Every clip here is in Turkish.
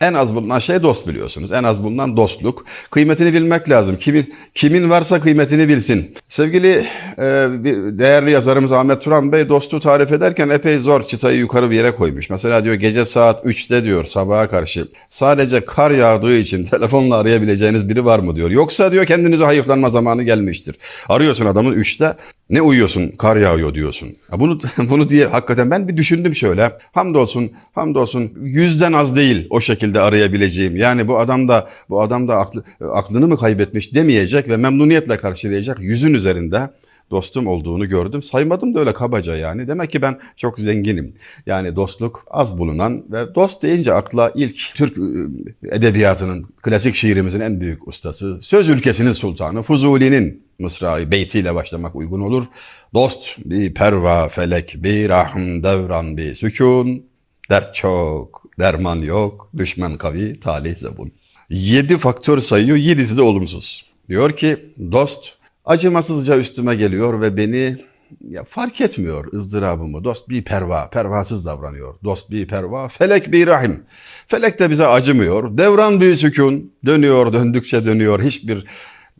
En az bulunan şey dost biliyorsunuz. En az bulunan dostluk. Kıymetini bilmek lazım. Kimin, kimin varsa kıymetini bilsin. Sevgili e, değerli yazarımız Ahmet Turan Bey dostu tarif ederken epey zor çıtayı yukarı bir yere koymuş. Mesela diyor gece saat 3'te diyor sabaha karşı sadece kar yağdığı için telefonla arayabileceğiniz biri var mı diyor. Yoksa diyor kendinize hayıflanma zamanı gelmiştir. Arıyorsun adamı 3'te ne uyuyorsun kar yağıyor diyorsun. Ya bunu bunu diye hakikaten ben bir düşündüm şöyle. Hamdolsun hamdolsun yüzden az değil o şekilde arayabileceğim. Yani bu adam da bu adam da aklı, aklını mı kaybetmiş demeyecek ve memnuniyetle karşılayacak yüzün üzerinde dostum olduğunu gördüm. Saymadım da öyle kabaca yani. Demek ki ben çok zenginim. Yani dostluk az bulunan ve dost deyince akla ilk Türk e, edebiyatının klasik şiirimizin en büyük ustası, söz ülkesinin sultanı Fuzuli'nin mısra'yı beytiyle başlamak uygun olur. Dost bir perva felek bir rahm devran bir sükun. Dert çok, derman yok, düşman kavi, talih zebun. Yedi faktör sayıyor, yedisi de olumsuz. Diyor ki dost acımasızca üstüme geliyor ve beni ya fark etmiyor ızdırabımı. Dost bir perva, pervasız davranıyor. Dost bir perva, felek bir rahim. Felek de bize acımıyor. Devran bir sükun, dönüyor, döndükçe dönüyor. Hiçbir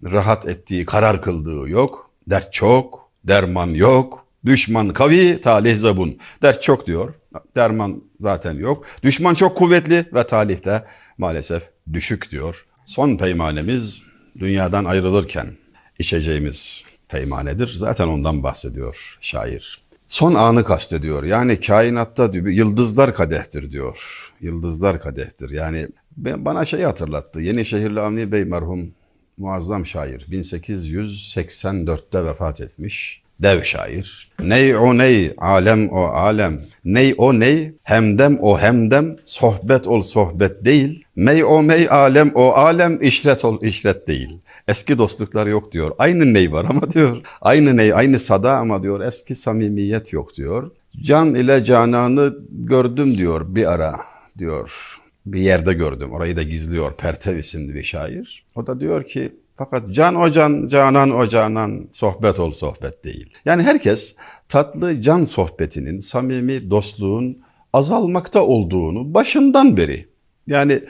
rahat ettiği, karar kıldığı yok. Dert çok, derman yok. Düşman kavi, talih zabun. Dert çok diyor. Derman zaten yok. Düşman çok kuvvetli ve talih de maalesef düşük diyor. Son peymanemiz dünyadan ayrılırken içeceğimiz peymanedir. Zaten ondan bahsediyor şair. Son anı kastediyor. Yani kainatta yıldızlar kadehtir diyor. Yıldızlar kadehtir. Yani ben, bana şeyi hatırlattı. Yenişehirli Avni Bey merhum muazzam şair. 1884'te vefat etmiş. Dev şair. Ney o ney, alem o alem. Ney o ney, hemdem o hemdem. Sohbet ol sohbet değil. Mey o mey, alem o alem. işret ol işret değil. Eski dostluklar yok diyor. Aynı ney var ama diyor. Aynı ney, aynı sada ama diyor eski samimiyet yok diyor. Can ile cananı gördüm diyor bir ara diyor. Bir yerde gördüm. Orayı da gizliyor. Pertev isimli bir şair. O da diyor ki fakat can o can, canan o canan, sohbet ol sohbet değil. Yani herkes tatlı can sohbetinin, samimi dostluğun azalmakta olduğunu başından beri yani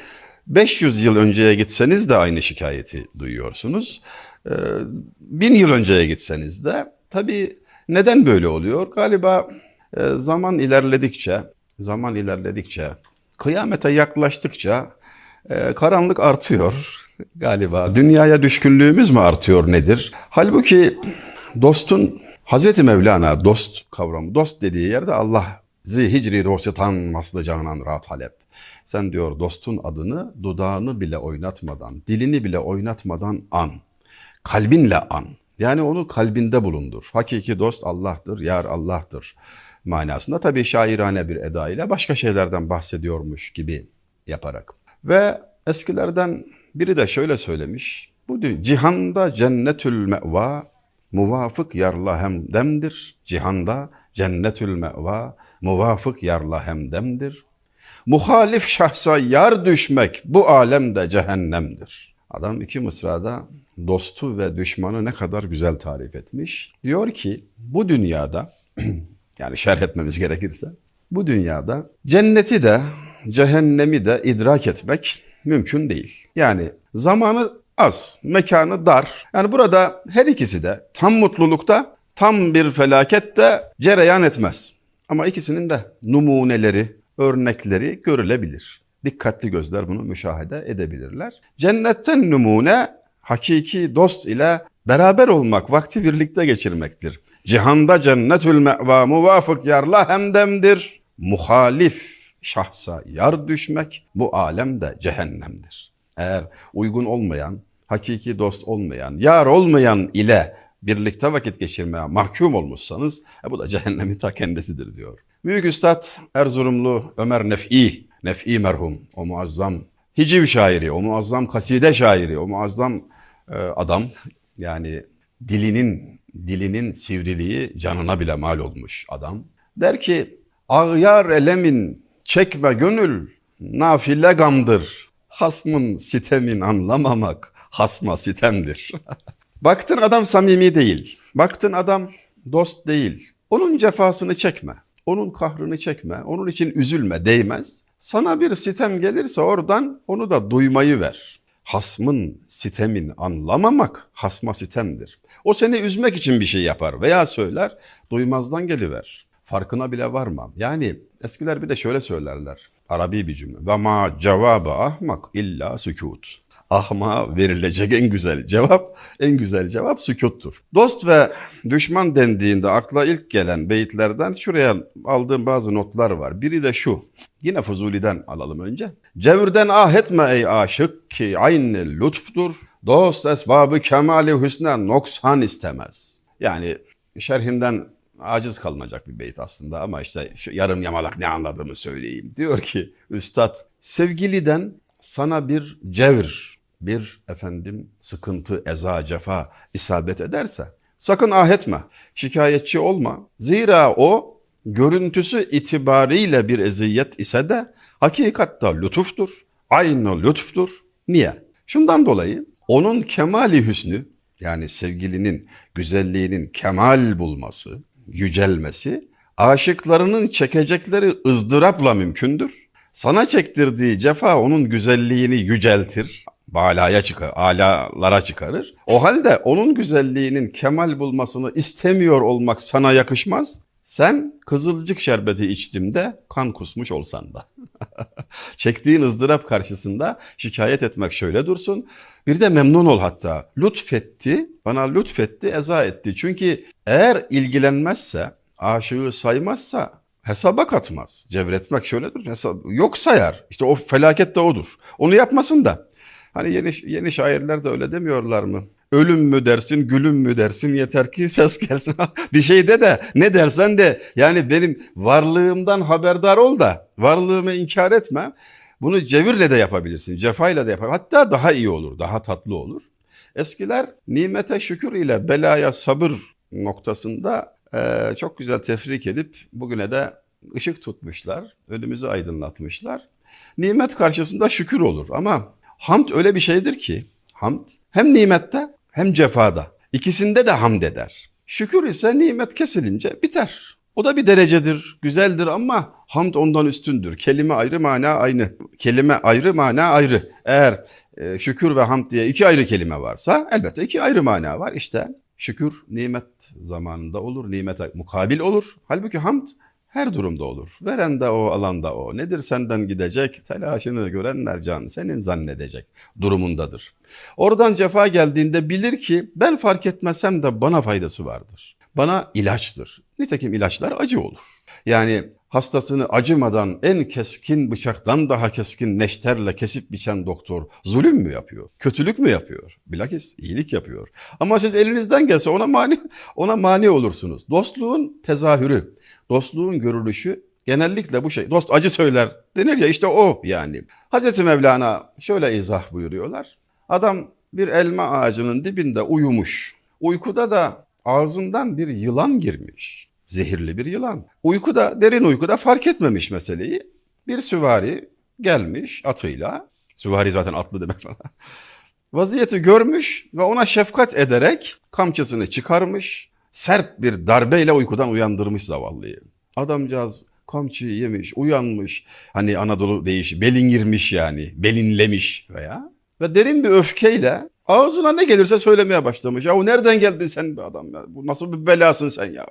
500 yıl önceye gitseniz de aynı şikayeti duyuyorsunuz. Ee, bin yıl önceye gitseniz de tabii neden böyle oluyor? Galiba e, zaman ilerledikçe, zaman ilerledikçe, kıyamete yaklaştıkça e, karanlık artıyor galiba. Dünyaya düşkünlüğümüz mü artıyor nedir? Halbuki dostun Hazreti Mevlana dost kavramı, dost dediği yerde Allah zi hicri dosyetan maslı canan rahat halep. Sen diyor dostun adını dudağını bile oynatmadan, dilini bile oynatmadan an. Kalbinle an. Yani onu kalbinde bulundur. Hakiki dost Allah'tır, yar Allah'tır manasında. Tabii şairane bir eda ile başka şeylerden bahsediyormuş gibi yaparak. Ve eskilerden biri de şöyle söylemiş. Bu cihanda cennetül meva muvafık yarla hemdemdir. Cihanda cennetül meva muvafık yarla hemdemdir. Muhalif şahsa yar düşmek bu alemde cehennemdir. Adam iki mısrada dostu ve düşmanı ne kadar güzel tarif etmiş. Diyor ki bu dünyada yani şerh etmemiz gerekirse bu dünyada cenneti de cehennemi de idrak etmek mümkün değil. Yani zamanı az, mekanı dar. Yani burada her ikisi de tam mutlulukta, tam bir felakette cereyan etmez. Ama ikisinin de numuneleri, örnekleri görülebilir. Dikkatli gözler bunu müşahede edebilirler. Cennetten numune hakiki dost ile beraber olmak, vakti birlikte geçirmektir. Cihanda cennetül me'va muvafık yarla hemdemdir. Muhalif şahsa yar düşmek bu alemde cehennemdir. Eğer uygun olmayan, hakiki dost olmayan, yar olmayan ile birlikte vakit geçirmeye mahkum olmuşsanız e, bu da cehennemin ta kendisidir diyor. Büyük Üstad Erzurumlu Ömer Nef'i, Nef'i merhum, o muazzam hiciv şairi, o muazzam kaside şairi, o muazzam e, adam yani dilinin dilinin sivriliği canına bile mal olmuş adam. Der ki ağyar elemin çekme gönül nafile gamdır. Hasmın sitemin anlamamak hasma sitemdir. Baktın adam samimi değil. Baktın adam dost değil. Onun cefasını çekme. Onun kahrını çekme. Onun için üzülme, değmez. Sana bir sitem gelirse oradan onu da duymayı ver. Hasmın, sitemin anlamamak hasma sitemdir. O seni üzmek için bir şey yapar veya söyler, duymazdan geliver. Farkına bile varmam. Yani eskiler bir de şöyle söylerler. Arabi bir cümle. Ve ma cevabı ahmak illa sükut. Ahma verilecek en güzel cevap, en güzel cevap sükuttur. Dost ve düşman dendiğinde akla ilk gelen beyitlerden şuraya aldığım bazı notlar var. Biri de şu. Yine Fuzuli'den alalım önce. Cevrden ah etme ey aşık ki aynı lütftur. Dost esbabı kemali hüsne noksan istemez. Yani şerhinden aciz kalınacak bir beyt aslında ama işte şu yarım yamalak ne anladığımı söyleyeyim. Diyor ki üstad sevgiliden sana bir cevr, bir efendim sıkıntı, eza, cefa isabet ederse sakın ah etme, şikayetçi olma. Zira o görüntüsü itibariyle bir eziyet ise de hakikatta lütuftur. Aynı lütuftur. Niye? Şundan dolayı onun kemali hüsnü yani sevgilinin güzelliğinin kemal bulması, yücelmesi aşıklarının çekecekleri ızdırapla mümkündür. Sana çektirdiği cefa onun güzelliğini yüceltir, balaya çıkar, alalara çıkarır. O halde onun güzelliğinin kemal bulmasını istemiyor olmak sana yakışmaz. Sen kızılcık şerbeti içtimde kan kusmuş olsan da. Çektiğin ızdırap karşısında şikayet etmek şöyle dursun. Bir de memnun ol hatta. Lütfetti, bana lütfetti, eza etti. Çünkü eğer ilgilenmezse, aşığı saymazsa hesaba katmaz. Cevretmek şöyle dursun. Hesap, yok sayar. İşte o felaket de odur. Onu yapmasın da. Hani yeni, yeni şairler de öyle demiyorlar mı? Ölüm mü dersin, gülüm mü dersin yeter ki ses gelsin. bir şey de de ne dersen de yani benim varlığımdan haberdar ol da varlığımı inkar etme. Bunu cevirle de yapabilirsin, cefayla da yapabilirsin. Hatta daha iyi olur, daha tatlı olur. Eskiler nimete şükür ile belaya sabır noktasında eee, çok güzel tefrik edip bugüne de ışık tutmuşlar, önümüzü aydınlatmışlar. Nimet karşısında şükür olur ama hamd öyle bir şeydir ki hamd hem nimette hem cefada ikisinde de hamd eder. Şükür ise nimet kesilince biter. O da bir derecedir, güzeldir ama hamd ondan üstündür. Kelime ayrı, mana aynı. Kelime ayrı, mana ayrı. Eğer e, şükür ve hamd diye iki ayrı kelime varsa elbette iki ayrı mana var. İşte şükür nimet zamanında olur, nimete mukabil olur. Halbuki hamd her durumda olur. Veren de o, alan da o. Nedir senden gidecek? Telaşını görenler can senin zannedecek durumundadır. Oradan cefa geldiğinde bilir ki ben fark etmesem de bana faydası vardır. Bana ilaçtır. Nitekim ilaçlar acı olur. Yani hastasını acımadan en keskin bıçaktan daha keskin neşterle kesip biçen doktor zulüm mü yapıyor? Kötülük mü yapıyor? Bilakis iyilik yapıyor. Ama siz elinizden gelse ona mani ona mani olursunuz. Dostluğun tezahürü, dostluğun görülüşü genellikle bu şey. Dost acı söyler denir ya işte o yani. Hazreti Mevlana şöyle izah buyuruyorlar. Adam bir elma ağacının dibinde uyumuş. Uykuda da ağzından bir yılan girmiş. Zehirli bir yılan. Uykuda, derin uykuda fark etmemiş meseleyi. Bir süvari gelmiş atıyla. Süvari zaten atlı demek falan. Vaziyeti görmüş ve ona şefkat ederek kamçısını çıkarmış. Sert bir darbeyle uykudan uyandırmış zavallıyı. Adamcağız kamçıyı yemiş, uyanmış. Hani Anadolu deyişi belin girmiş yani, belinlemiş veya. Ve derin bir öfkeyle ağzına ne gelirse söylemeye başlamış. Ya nereden geldin sen be adam ya? Bu nasıl bir belasın sen ya?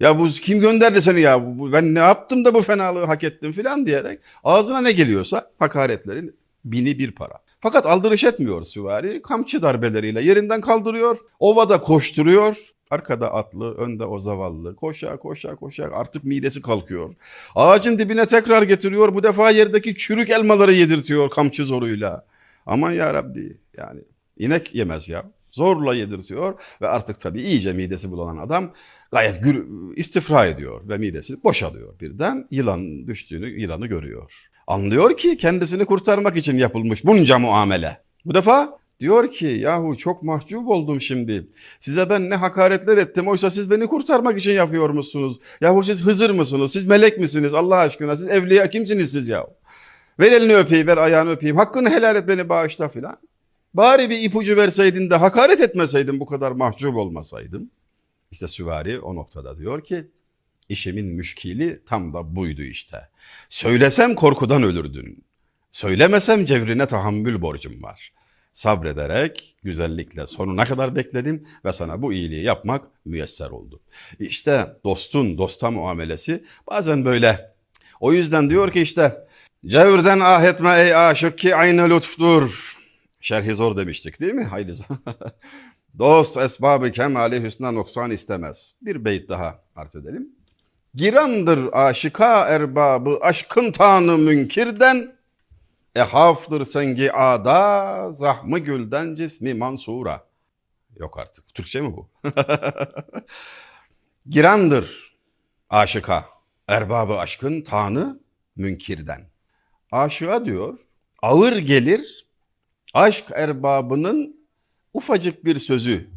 Ya bu kim gönderdi seni ya? Bu- Ben ne yaptım da bu fenalığı hak ettim filan diyerek ağzına ne geliyorsa hakaretlerin bini bir para. Fakat aldırış etmiyor süvari. Kamçı darbeleriyle yerinden kaldırıyor. Ovada koşturuyor. Arkada atlı, önde o zavallı. Koşa koşa koşa artık midesi kalkıyor. Ağacın dibine tekrar getiriyor. Bu defa yerdeki çürük elmaları yedirtiyor kamçı zoruyla. Aman ya Rabbi yani inek yemez ya. Zorla yedirtiyor ve artık tabii iyice midesi bulanan adam gayet gür, istifra ediyor ve midesi boşalıyor birden. Yılan düştüğünü, yılanı görüyor. Anlıyor ki kendisini kurtarmak için yapılmış bunca muamele. Bu defa diyor ki yahu çok mahcup oldum şimdi. Size ben ne hakaretler ettim oysa siz beni kurtarmak için yapıyormuşsunuz. Yahu siz Hızır mısınız? Siz melek misiniz Allah aşkına? Siz evliya kimsiniz siz ya? Ver elini öpeyim, ver ayağını öpeyim. Hakkını helal et beni bağışla filan. Bari bir ipucu verseydin de hakaret etmeseydin bu kadar mahcup olmasaydım. İşte süvari o noktada diyor ki İşimin müşkili tam da buydu işte. Söylesem korkudan ölürdün. Söylemesem cevrine tahammül borcum var. Sabrederek güzellikle sonuna kadar bekledim ve sana bu iyiliği yapmak müyesser oldu. İşte dostun dosta muamelesi bazen böyle. O yüzden diyor ki işte Cevrden ah etme ey aşık ki aynı lütftur. Şerhi zor demiştik değil mi? Hayli zor. Dost esbabı kemali hüsna noksan istemez. Bir beyt daha arz edelim. Girandır aşika erbabı aşkın tanı münkirden. Ehaftır sengi ada zahmı gülden cismi mansura. Yok artık. Türkçe mi bu? Girandır aşika erbabı aşkın tanı münkirden. Aşığa diyor ağır gelir aşk erbabının ufacık bir sözü.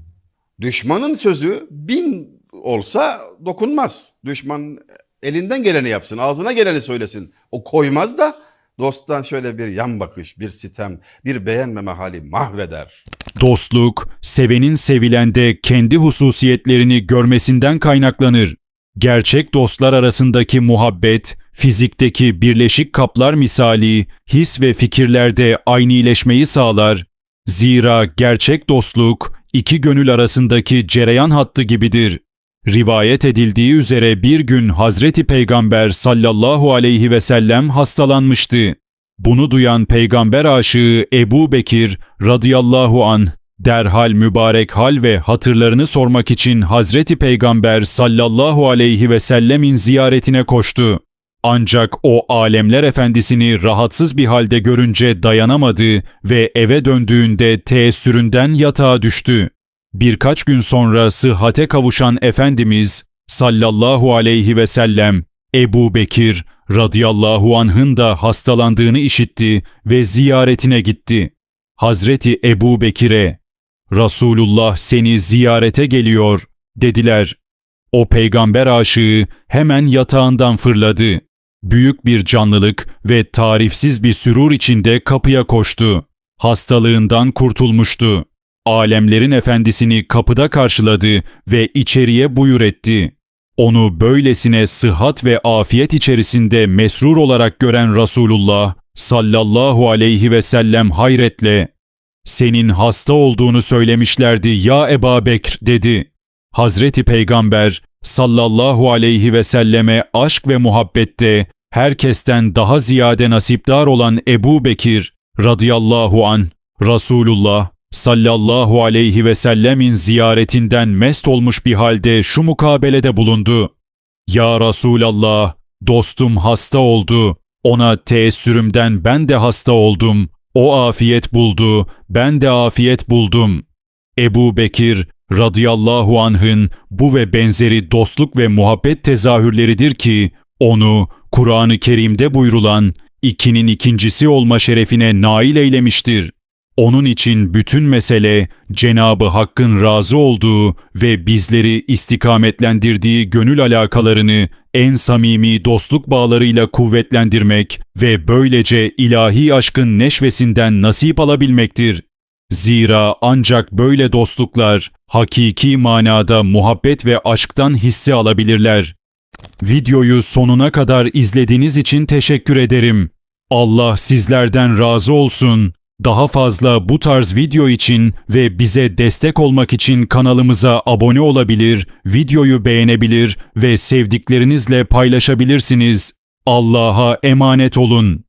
Düşmanın sözü bin olsa dokunmaz. Düşman elinden geleni yapsın, ağzına geleni söylesin. O koymaz da dosttan şöyle bir yan bakış, bir sitem, bir beğenmeme hali mahveder. Dostluk, sevenin sevilende kendi hususiyetlerini görmesinden kaynaklanır. Gerçek dostlar arasındaki muhabbet, fizikteki birleşik kaplar misali, his ve fikirlerde aynileşmeyi sağlar. Zira gerçek dostluk, iki gönül arasındaki cereyan hattı gibidir. Rivayet edildiği üzere bir gün Hazreti Peygamber sallallahu aleyhi ve sellem hastalanmıştı. Bunu duyan peygamber aşığı Ebu Bekir radıyallahu an derhal mübarek hal ve hatırlarını sormak için Hazreti Peygamber sallallahu aleyhi ve sellemin ziyaretine koştu. Ancak o alemler efendisini rahatsız bir halde görünce dayanamadı ve eve döndüğünde teessüründen yatağa düştü. Birkaç gün sonra sıhhate kavuşan Efendimiz sallallahu aleyhi ve sellem Ebu Bekir radıyallahu anh'ın da hastalandığını işitti ve ziyaretine gitti. Hazreti Ebu Bekir'e Resulullah seni ziyarete geliyor dediler. O peygamber aşığı hemen yatağından fırladı. Büyük bir canlılık ve tarifsiz bir sürur içinde kapıya koştu. Hastalığından kurtulmuştu. Alemlerin efendisini kapıda karşıladı ve içeriye buyur etti. Onu böylesine sıhhat ve afiyet içerisinde mesrur olarak gören Resulullah sallallahu aleyhi ve sellem hayretle senin hasta olduğunu söylemişlerdi ya Eba Bekr dedi. Hazreti Peygamber sallallahu aleyhi ve selleme aşk ve muhabbette herkesten daha ziyade nasipdar olan Ebu Bekir radıyallahu an Resulullah sallallahu aleyhi ve sellemin ziyaretinden mest olmuş bir halde şu mukabelede bulundu. Ya Resulallah, dostum hasta oldu. Ona teessürümden ben de hasta oldum. O afiyet buldu, ben de afiyet buldum. Ebu Bekir radıyallahu anh'ın bu ve benzeri dostluk ve muhabbet tezahürleridir ki, onu Kur'an-ı Kerim'de buyrulan ikinin ikincisi olma şerefine nail eylemiştir. Onun için bütün mesele Cenabı Hakk'ın razı olduğu ve bizleri istikametlendirdiği gönül alakalarını en samimi dostluk bağlarıyla kuvvetlendirmek ve böylece ilahi aşkın neşvesinden nasip alabilmektir. Zira ancak böyle dostluklar hakiki manada muhabbet ve aşktan hissi alabilirler. Videoyu sonuna kadar izlediğiniz için teşekkür ederim. Allah sizlerden razı olsun. Daha fazla bu tarz video için ve bize destek olmak için kanalımıza abone olabilir, videoyu beğenebilir ve sevdiklerinizle paylaşabilirsiniz. Allah'a emanet olun.